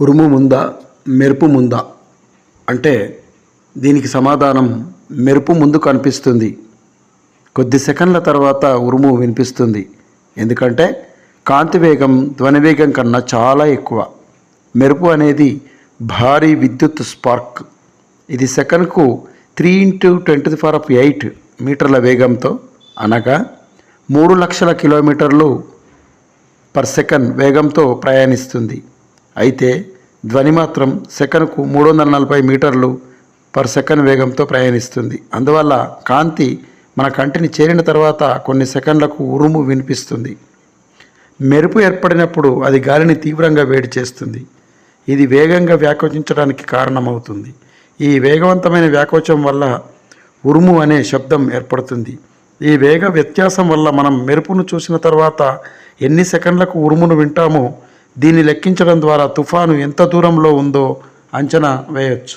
ఉరుము ముందా మెరుపు ముందా అంటే దీనికి సమాధానం మెరుపు ముందు కనిపిస్తుంది. కొద్ది సెకండ్ల తర్వాత ఉరుము వినిపిస్తుంది. ఎందుకంటే కాంతి వేగం ధ్వని వేగం కన్నా చాలా ఎక్కువ. మెరుపు అనేది భారీ విద్యుత్ స్పార్క్. ఇది సెకన్కు three into twenty four of eight మీటర్ల వేగంతో అనగా మూడు లక్షల కిలోమీటర్లు పర్ సెకండ్ వేగంతో ప్రయాణిస్తుంది. అయితే ధ్వని మాత్రం సెకనుకు మూడు వందల నలభై మీటర్లు పర్ సెకండ్ వేగంతో ప్రయాణిస్తుంది. అందువల్ల కాంతి మన కంటిని చేరిన తర్వాత కొన్ని సెకండ్లకు ఉరుము వినిపిస్తుంది. మెరుపు ఏర్పడినప్పుడు అది గాలిని తీవ్రంగా వేడి చేస్తుంది. ఇది వేగంగా వ్యాకోచించడానికి కారణమవుతుంది. ఈ వేగవంతమైన వ్యాకోచం వల్ల ఉరుము అనే శబ్దం ఏర్పడుతుంది. ఈ వేగ వ్యత్యాసం వల్ల మనం మెరుపును చూసిన తర్వాత ఎన్ని సెకండ్లకు ఉరుమును వింటామో దీన్ని లెక్కించడం ద్వారా తుఫాను ఎంత దూరంలో ఉందో అంచనా వేయవచ్చు